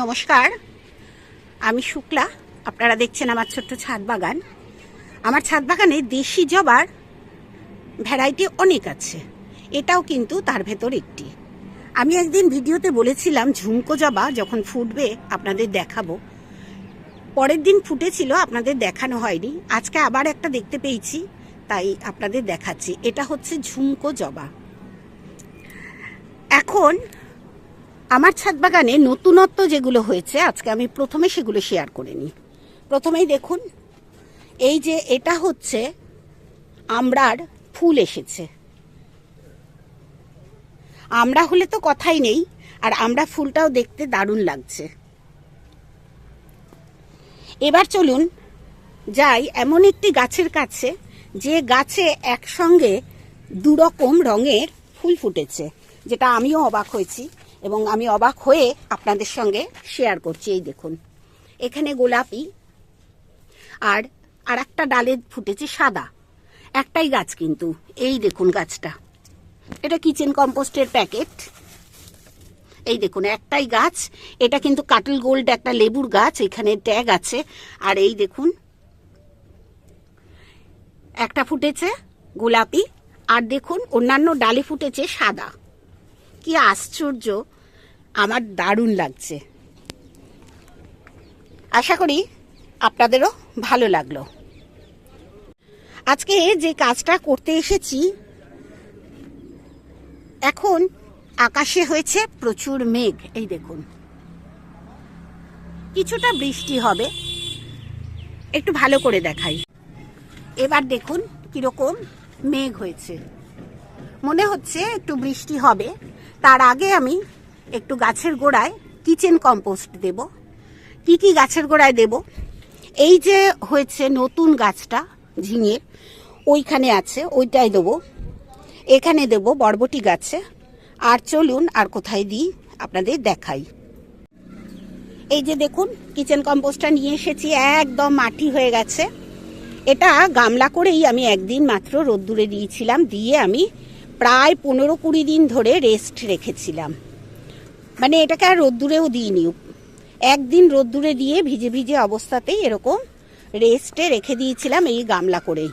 নমস্কার, আমি শুক্লা। আপনারা দেখছেন আমার ছোট্ট ছাদ বাগান। আমার ছাদ বাগানে দেশি জবার ভ্যারাইটি অনেক আছে। এটাও কিন্তু তার ভেতর একটি। আমি একদিন ভিডিওতে বলেছিলাম ঝুমকো জবা যখন ফুটবে আপনাদের দেখাবো। পরের দিন ফুটেছিল, আপনাদের দেখানো হয়নি। আজকে আবার একটা দেখতে পেয়েছি, তাই আপনাদের দেখাচ্ছি। এটা হচ্ছে ঝুমকো জবা। এখন আমার ছাদ বাগানে নতুনত্ব যেগুলো হয়েছে, আজকে আমি প্রথমে সেগুলো শেয়ার করে নিই। প্রথমেই দেখুন, এই যে এটা হচ্ছে আমড়ার ফুল এসেছে। আমরা হলে তো কথাই নেই, আর আমরা ফুলটাও দেখতে দারুণ লাগছে। এবার চলুন যাই এমন একটি গাছের কাছে, যে গাছে একসঙ্গে দুরকম রঙের ফুল ফুটেছে, যেটা আমিও অবাক হয়েছি। এবং আমি অবাক হয়ে আপনাদের সঙ্গে শেয়ার করছি, এই দেখুন। এখানে গোলাপি, আর আর একটা ডালে ফুটেছে সাদা। একটাই গাছ কিন্তু, এই দেখুন গাছটা। এটা কিচেন কম্পোস্টের প্যাকেট এই দেখুন, একটাই গাছ। এটা কিন্তু কাটল গোল্ড একটা লেবুর গাছ, এখানে ট্যাগ আছে। আর এই দেখুন, একটা ফুটেছে গোলাপি, আর দেখুন, অন্যান্য ডালে ফুটেছে সাদা। কি আশ্চর্য! আমার দারুণ লাগছে। আশা করি আপনাদেরও ভালো লাগল। আজকে যে কাজটা করতে এসেছি, এখন আকাশে হয়েছে প্রচুর মেঘ, এই দেখুন। কিছুটা বৃষ্টি হবে, একটু ভালো করে দেখাই। এবার দেখুন কীরকম মেঘ হয়েছে। মনে হচ্ছে একটু বৃষ্টি হবে, তার আগে আমি একটু গাছের গোড়ায় কিচেন কম্পোস্ট দেব। কি কি গাছের গোড়ায় দেব? এই যে হয়েছে নতুন গাছটা ঝিঙের ওইখানে আছে, ওইটাই দেবো। এখানে দেব বরবটি গাছে। আর চলুন আর কোথায় দিই, আপনাদের দেখাই। এই যে দেখুন, কিচেন কম্পোস্টটা নিয়ে এসেছি, একদম মাটি হয়ে গেছে। এটা গামলা করেই আমি একদিন মাত্র রোদ্দুরে দিয়েছিলাম, দিয়ে আমি প্রায় পনেরো কুড়ি দিন ধরে রেস্ট রেখেছিলাম। মানে এটাকে আর রোদ্দুরেও দিইনি। একদিন রোদ্দুরে দিয়ে ভিজে ভিজে অবস্থাতেই এরকম রেস্টে রেখে দিয়েছিলাম এই গামলা করেই।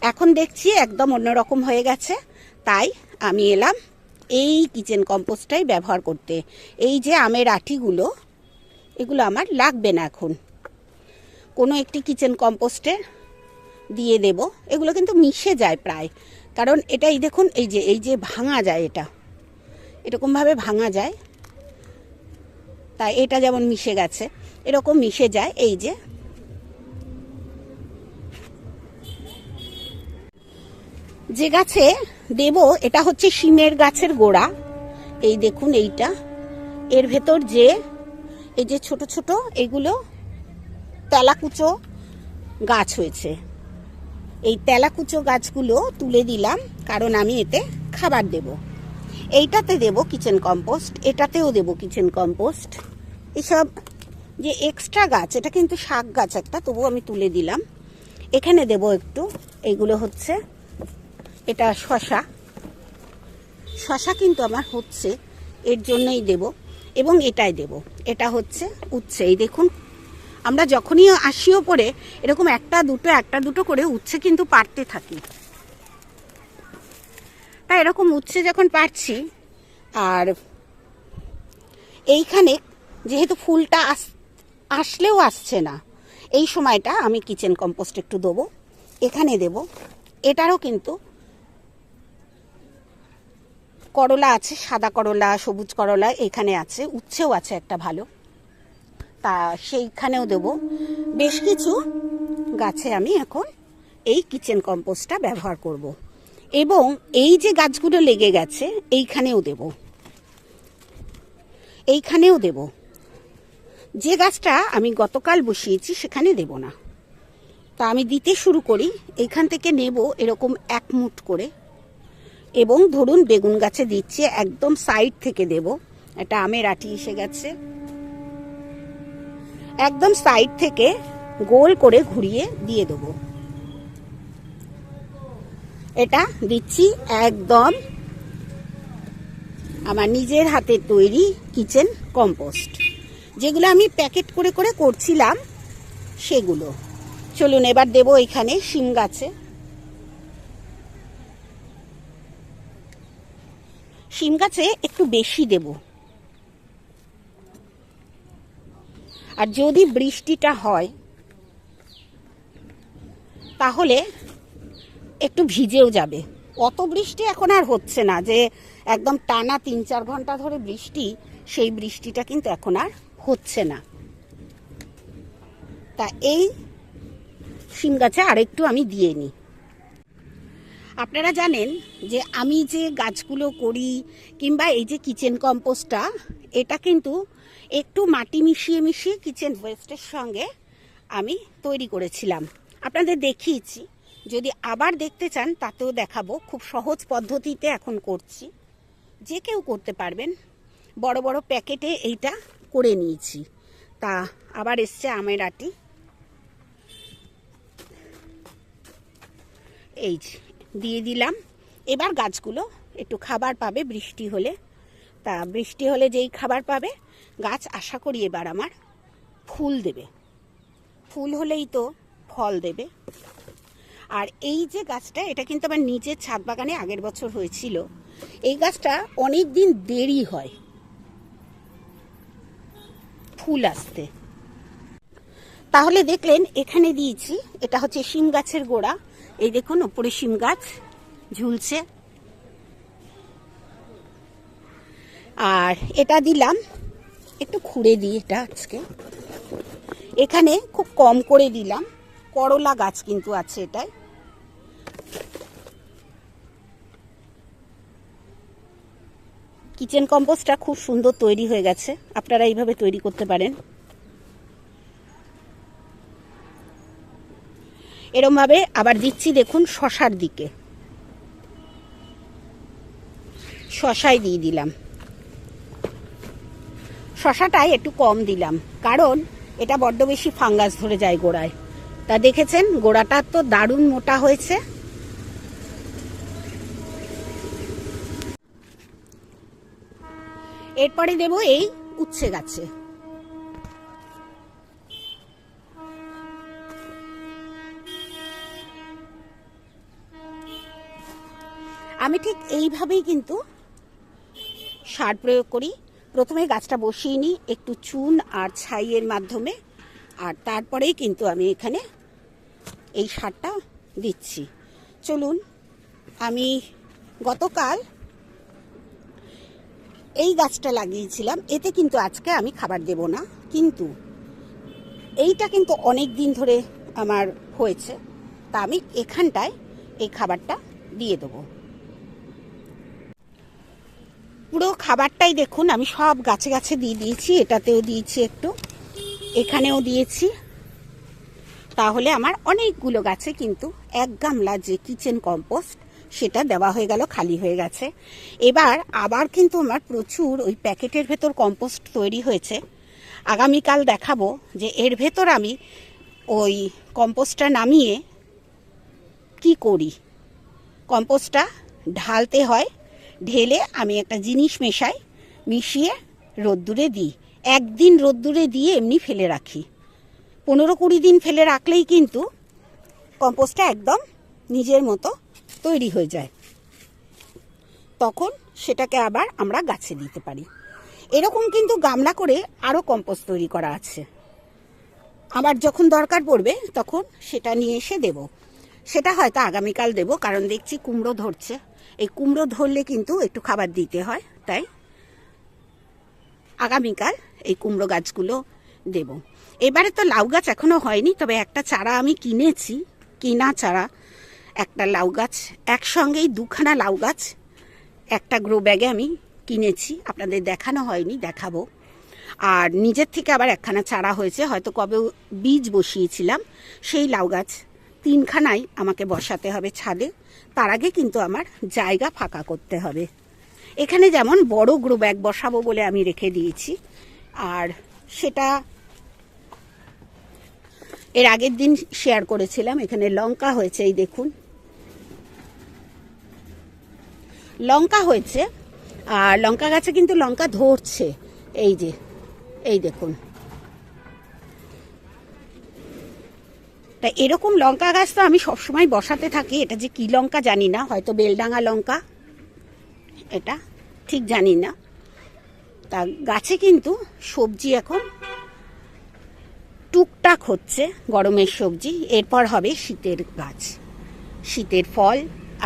এখন দেখছি একদম অন্যরকম হয়ে গেছে, তাই আমি এলাম এই কিচেন কম্পোস্টটাই ব্যবহার করতে। এই যে আমের আঠিগুলো এগুলো আমার লাগবে না এখন। কোনো একটি কিচেন কম্পোস্টে দিয়ে দেব। এগুলো কিন্তু মিশে যায় প্রায়। কারণ এটাই দেখুন, এই যে এই যে ভাঙা যায় এটা। এরকমভাবে ভাঙা যায়। তাই এটা যেমন মিশে গেছে, এরকম মিশে যায়, এই যে। যে গাছে দেব, এটা হচ্ছে শিমের গাছের গোড়া। এই দেখুন এইটা। এর ভেতর যে, এই যে ছোট ছোট, এগুলো তেলাকুচো গাছ হয়েছে। এই তেলাকুচো গাছগুলো তুলে দিলাম, কারণ আমি এতে খাবার দেব। এইটাতে দেব কিচেন কম্পোস্ট, এটাতেও দেব কিচেন কম্পোস্ট। এসব যে এক্সট্রা গাছ, এটা কিন্তু শাক গাছ একটা তবু আমি তুলে দিলাম। এখানে দেব একটু এইগুলো হচ্ছে, এটা শশা। শশা কিন্তু আমার হচ্ছে, এর জন্যই দেব, এবং এটাই দেব। এটা হচ্ছে উচ্ছে। এই দেখুন, আমরা যখনই আসিও পরে এরকম একটা দুটো একটা দুটো করে উচ্ছে কিন্তু পারতে থাকি। তা এরকম উচ্ছে যখন পারছি আর এইখানে যেহেতু ফুলটা আস, আসলেও আসছে না। এই সময়টা আমি কিচেন কম্পোস্ট একটু দেবো, এখানে দেব। এটারও কিন্তু করলা আছে, সাদা করলা, সবুজ করলা এখানে আছে, উচ্ছেও আছে একটা ভালো। তা সেইখানেও দেব। বেশ কিছু গাছে আমি এখন এই কিচেন কম্পোস্টটা ব্যবহার করব। এবং এই যে গাছগুলো লেগে গেছে, এইখানেও দেব। এইখানেও দেব। যে গাছটা আমি গতকাল বসিয়েছি সেখানে দেব না। তা আমি দিতে শুরু করি এইখান থেকে নেব এরকম এক মুঠ করে। এবং ধরুন বেগুন গাছে দিচ্ছি, একদম সাইড থেকে দেব। এটা আমের আটি এসে গেছে। একদম সাইড থেকে গোল করে ঘুরিয়ে দিয়ে দেব। এটা দিচ্ছি একদম আমার নিজের হাতে তৈরি কিচেন কম্পোস্ট। যেগুলো আমি প্যাকেট করে করে করছিলাম, সেগুলো। চলুন, এবার দেবো এখানে শিম গাছে। শিম গাছে একটু বেশি দেব। আর যদি বৃষ্টিটা হয়, তাহলে একটু ভিজেও যাবে। অত বৃষ্টি এখন আর হচ্ছে না যে, একদম টানা তিন চার ঘণ্টা ধরে বৃষ্টি, সেই বৃষ্টিটা কিন্তু এখন আর হচ্ছে না। তা এই শিম গাছে আরেকটু আমি দিয়ে নিই আপনারা জানেন যে আমি যে গাছগুলো করি কিংবা এই যে কিচেন কম্পোস্টটা, এটা কিন্তু একটু মাটি মিশিয়ে মিশিয়ে কিচেন ওয়েস্টের সঙ্গে আমি তৈরি করেছিলাম। আপনাদের দেখিয়েছি। যদি আবার দেখতে চান, তাতেও দেখাবো। খুব সহজ পদ্ধতিতে এখন করছি। যে কেউ করতে পারবেন। বড় বড় প্যাকেটে এইটা করে নিয়েছি। তা আবার এসছে আমের আটি। এই দিয়ে দিলাম। এবার গাছগুলো একটু খাবার পাবে বৃষ্টি হলে। তা বৃষ্টি হলে যেই খাবার পাবে, গাছ আশা করি এবার আমার ফুল দেবে। ফুল হলেই তো ফল দেবে। আর এই যে গাছটা, এটা কিন্তু আমার নিজের ছাদ বাগানে আগের বছর হয়েছিল। এই গাছটা অনেক দিন দেরি হয়। ফুল আসতে। তাহলে দেখলেন, এখানে দিয়েছি, এটা হচ্ছে শিম গাছের গোড়া। এই দেখুন, ওপরে শিম গাছ ঝুলছে। আর এটা দিলাম, একটু খুঁড়ে দিই এটা আজকে। এখানে খুব কম করে দিলাম, করলা গাছ কিন্তু আছে এটায়। কিচেন কম্পোস্টটা খুব সুন্দর তৈরি হয়ে গেছে। আপনারা এইভাবে তৈরি করতে পারেন। এরমভাবে আবার দিচ্ছি, দেখুন, শশার দিকে। শশাই দিয়ে দিলাম। শশাটাই একটু কম দিলাম, কারণ এটা বড্ড বেশি ফাঙ্গাস ধরে যায় গোড়ায়। তা দেখেছেন, গোড়াটা তো দারুণ মোটা হয়েছে। এরপরে দেব এই উচ্ছে গাছে। আমি ঠিক এইভাবেই কিন্তু সার প্রয়োগ করি। প্রথমে গাছটা বসিয়ে নিই, একটু চুন আর ছাইয়ের মাধ্যমে, আর তারপরেই কিন্তু আমি এখানে এই সারটা দিচ্ছি। চলুন, আমি গতকাল এই গাছটা লাগিয়েছিলাম, এতে কিন্তু আজকে আমি খাবার দেব না। কিন্তু এইটা কিন্তু অনেক দিন ধরে আমার হয়েছে, তা আমি এখানটায় এই খাবারটা দিয়ে দেবো। পুরো খাবারটাই দেখুন, আমি সব গাছে গাছে দিয়ে দিয়েছি, এটাতেও দিয়েছি একটু, এখানেও দিয়েছি। তাহলে আমার অনেকগুলো গাছে কিন্তু এক গামলা যে কিচেন কম্পোস্ট সেটা দেওয়া হয়ে গেল, খালি হয়ে গেছে। এবার আবার কিন্তু আমার প্রচুর ওই প্যাকেটের ভেতর কম্পোস্ট তৈরি হয়েছে। আগামীকাল দেখাবো যে এর ভেতর আমি ওই কম্পোস্টটা নামিয়ে কি করি। কম্পোস্টটা ঢালতে হয়, ঢেলে আমি একটা জিনিস মেশাই, মিশিয়ে রোদ্দুরে দিই। একদিন রোদ্দুরে দিয়ে এমনি ফেলে রাখি। পনেরো কুড়ি দিন ফেলে রাখলেই কিন্তু কম্পোস্টটা একদম নিজের মতো তৈরি হয়ে যায়। তখন সেটাকে আবার আমরা গাছে দিতে পারি। এরকম কিন্তু গামলা করে আরও কম্পোস্ট তৈরি করা আছে। আবার যখন দরকার পড়বে, তখন সেটা নিয়ে এসে দেব। সেটা হয়তো আগামীকাল দেব, কারণ দেখছি কুমড়ো ধরছে। এই কুমড়ো ধরলে কিন্তু একটু খাবার দিতে হয়, তাই আগামীকাল এই কুমড়ো গাছগুলো দেব। এবারে তো লাউ গাছ এখনও হয়নি, তবে একটা চারা আমি কিনেছি, কিনা চারা। একটা লাউ গাছ, একসঙ্গেই দুখানা লাউ গাছ, একটা গ্রো ব্যাগে আমি কিনেছি। আপনাদের দেখানো হয়নি, দেখাবো। আর নিজের থেকে আবার একখানা চারা হয়েছে, হয়তো কবে বীজ বসিয়েছিলাম, সেই লাউ গাছ তিনখানাই আমাকে বসাতে হবে ছাদে। তার আগে কিন্তু আমার জায়গা ফাঁকা করতে হবে। এখানে যেমন বড় গ্রো ব্যাগ বসাবো বলে আমি রেখে দিয়েছি। আর সেটা এর আগের দিন শেয়ার করেছিলাম, এখানে লঙ্কা হয়েছে, এই দেখুন। লঙ্কা হয়েছে, আর লঙ্কা গাছে কিন্তু লঙ্কা ধরছে। এই যে, এই দেখুন। তা এরকম লঙ্কা গাছ তো আমি সবসময় বসাতে থাকি, এটা যে কি লঙ্কা জানি না, হয়তো বেলডাঙা লঙ্কা, এটা ঠিক জানি না। তা গাছে কিন্তু সবজি এখন টুকটাক হচ্ছে, গরমের সবজি, এরপর হবে শীতের গাছ। শীতের ফল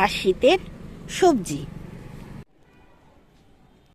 আর শীতের সবজি।